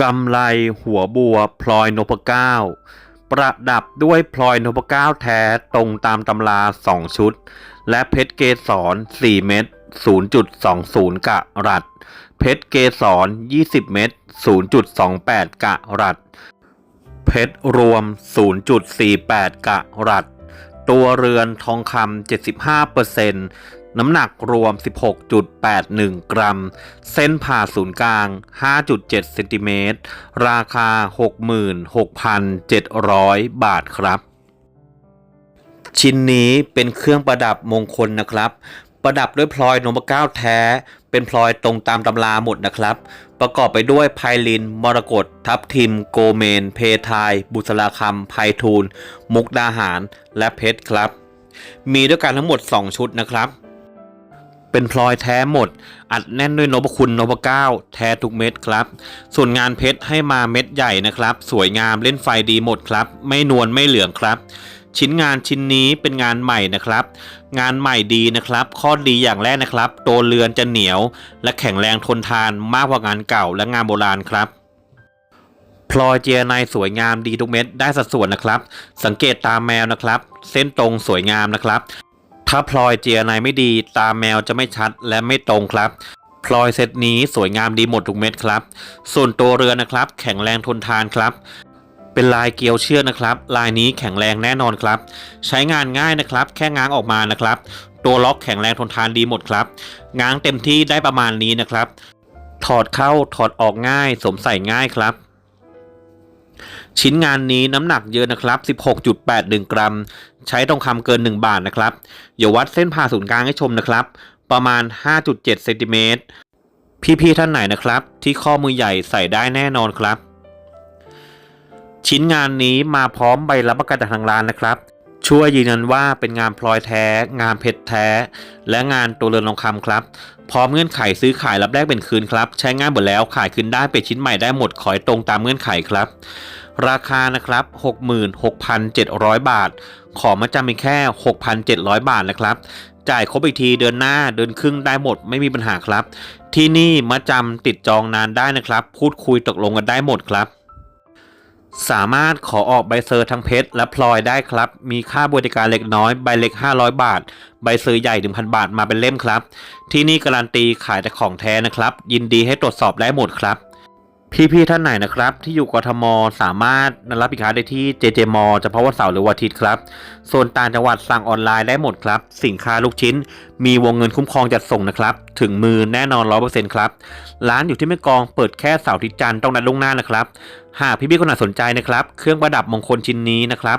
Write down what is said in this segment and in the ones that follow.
กำไลหัวบัวพลอยนพเก้าประดับด้วยพลอยนพเก้าแท้ตรงตามตำรา 2 ชุด และเพชรเกสร 4 เม็ด0.20 กะรัตเพชรเกสร 20 เม็ด0.28 กะรัตเพชรรวม 0.48 กะรัต ตัวเรือนทองคำ75%น้ำหนักรวม 16.81 กรัม เส้นผ่าศูนย์กลาง 5.7 เซนติเมตร ราคา 66,700 บาทครับ ชิ้นนี้เป็นเครื่องประดับมงคลนะครับ ประดับด้วยพลอยนพเก้าแท้ เป็นพลอยตรงตามตำราหมดนะครับ ประกอบไปด้วยไพลิน มรกตทับทิม โกเมน เพทาย บุษราคำไพทูล มุกดาหาร และเพชรครับ มีด้วยกันทั้งหมด 2 ชุดนะครับ เป็นพลอยแท้หมด อัดแน่นด้วยนพคุณนพเก้าแท้ทุกเม็ดครับ ส่วนงานเพชรให้มาเม็ดใหญ่นะครับ สวยงามเล่นไฟดีหมดครับ ไม่นวลไม่เหลืองครับ ชิ้นงานชิ้นนี้เป็นงานใหม่นะครับ งานใหม่ดีนะครับ ข้อดีอย่างแรกนะครับ ตัวเรือนจะเหนียว และแข็งแรงทนทานมากกว่างานเก่าและงานโบราณครับพลอยเจียในสวยงามดีทุกเม็ดได้สัดส่วนนะครับ สังเกตตามแมวนะครับ เส้นตรงสวยงามนะครับ ถ้าพลอยเจียในไม่ดีตาแมวจะไม่ชัดและไม่ตรงครับพลอยเซตนี้สวยงามดีหมดทุกเม็ดครับ ส่วนตัวเรือนะครับ แข็งแรงทนทานครับ เป็นลายเกลียวเชือกนะครับ ลายนี้แข็งแรงแน่นอนครับ ใช้งานง่ายนะครับ แค่ง้างออกมานะครับ ตัวล็อกแข็งแรงทนทานดีหมดครับ ง้างเต็มที่ได้ประมาณนี้นะครับ ถอดเข้าถอดออกง่ายสวมใส่ง่ายครับชิ้นงานนี้น้ำหนักเยอะนะครับ 16.81 กรัม ใช้ทองคำเกิน 1 บาทนะครับ อย่าวัดเส้นผ่าศูนย์กลางให้ชมนะครับ ประมาณ 5.7 เซนติเมตร พี่ๆท่านไหนนะครับ ที่ข้อมือใหญ่ใส่ได้แน่นอนครับ ชิ้นงานนี้มาพร้อมใบรับประกันจากทางร้านนะครับ ช่วยยืนยันว่าเป็นงานพลอยแท้ งานเพชรแท้ และงานตัวเรือนทองคำครับ พร้อมเงื่อนไขซื้อขายรับแลกเป็นคืนครับ ใช้งานหมดแล้วขายคืนได้เป็นชิ้นใหม่ได้หมดขอให้ตรงตามเงื่อนไขครับ ราคานะครับ 66,700 บาท ขอมาจำเป็นแค่ 6,700 บาทนะครับจ่ายครบอีกทีเดือนหน้าเดือนครึ่งได้หมดไม่มีปัญหาครับ ที่นี่มาจำติดจองนานได้นะครับ พูดคุยตกลงกันได้หมดครับ สามารถขอออกใบเซอร์ทั้งเพชรและพลอยได้ครับ มีค่าบริการเล็กน้อย ใบเล็ก 500 บาท ใบเซอร์ใหญ่1,000 บาทมาเป็นเล่มครับ ที่นี่การันตีขายแต่ของแท้นะครับ ยินดีให้ตรวจสอบได้หมดครับ พี่ๆท่านไหนนะครับ ที่อยู่กทม สามารถรับสินค้าได้ที่ JJ m เฉพาะวันเสาร์หรือวันอาทิตย์ครับส่วนต่างจังหวัดสั่งออนไลน์ได้หมดครับ สินค้าลูกชิ้น มีวงเงินคุ้มครองจัดส่งนะครับ ถึงมือแน่นอน100%ครับ ร้านอยู่ที่แม่กองเปิดแค่เสาร์อาทิตย์จันทร์ต้องนัดล่วงหน้านะครับ หากพี่ๆคนไหนสนใจนะครับ เครื่องประดับมงคลชิ้นนี้นะครับ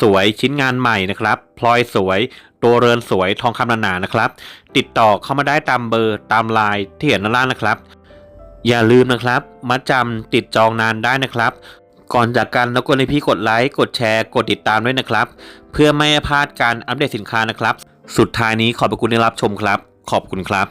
สวยๆ ชิ้นงานใหม่นะครับพลอยสวย ตัวเรือนสวยทองคำหนาๆนะครับ ติดต่อเข้ามาได้ตามเบอร์ตามไลน์ที่เห็นด้านล่างนะครับ อย่าลืมนะครับ มัดจำติดจองนานได้นะครับ ก่อนจากกันแล้วก็ให้พี่กดไลค์กดแชร์ กดติดตามด้วยนะครับ เพื่อไม่ให้พลาดการอัปเดตสินค้านะครับ สุดท้ายนี้ขอบพระคุณที่รับชมครับ ขอบคุณครับ